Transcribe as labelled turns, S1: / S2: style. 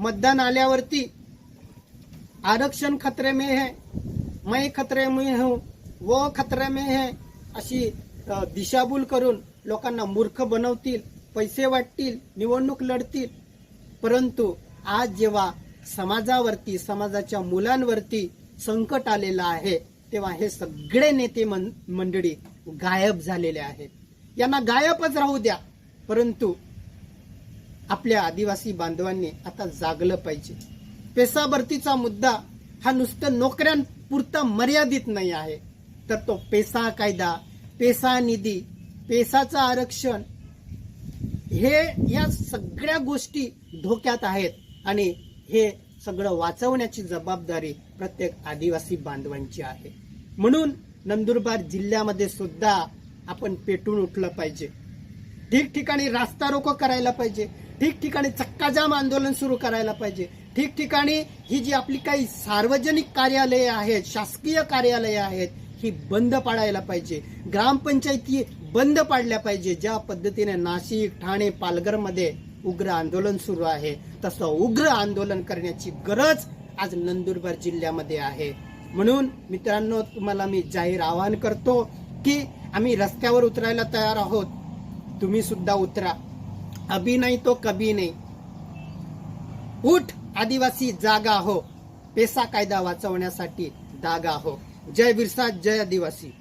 S1: मतदान आल्यावरती आरक्षण खतरे में है मैं खतरे में हूँ वो खतरे में है अशी दिशाभूल करून लोकांना मूर्ख बनवतील पैसे वाटतील निवडणूक लढतील. परंतु आज जेव्हा समाजावरती समाजाच्या मुलांवरती संकट आलेलं आहे तेव्हा हे सगळे नेते मंडळी गायब झालेले आहेत. यांना गायबच राहू द्या. परंतु आपल्या आदिवासी बांधवांनी आता जागलं पाहिजे. पेसा भरतीचा मुद्दा हा नुसतं नोकऱ्यांपुरता मर्यादित नाही आहे. तर तो पेसा कायदा पेसा निधी पेसाचं आरक्षण हे या सगळ्या गोष्टी धोक्यात आहेत आणि हे सगळं वाचवण्याची जबाबदारी प्रत्येक आदिवासी बांधवांची आहे. म्हणून नंदुरबार जिल्ह्यामध्ये सुद्धा आपण पेटून उठलं पाहिजे. ठिकठिकाणी रास्ता रोको करायला पाहिजे. ठिकठिकाणी चक्काजाम आंदोलन सुरू करायला पाहिजे. ठिकठिकाणी ही जी आपली काही सार्वजनिक कार्यालये आहेत शासकीय कार्यालये आहेत ही बंद पाडायला पाहिजे. ग्रामपंचायती बंद पाडल्या पाहिजे. ज्या पद्धतीने नाशिक ठाणे पालघरमध्ये उग्र आंदोलन सुरू आहे तसं उग्र आंदोलन करण्याची गरज आज नंदुरबार जिल्ह्यामध्ये आहे. म्हणून मित्रांनो तुम्हाला मी जाहीर आवाहन करतो की आम्ही रस्त्यावर उतरायला तयार आहोत. तुम्ही सुद्धा उतरा. अभी तो कभी नाही। उठ आदिवासी जागा हो। पेसा कायदा वाचवण्यासाठी जागा हो। जय बिरसा जय आदिवासी।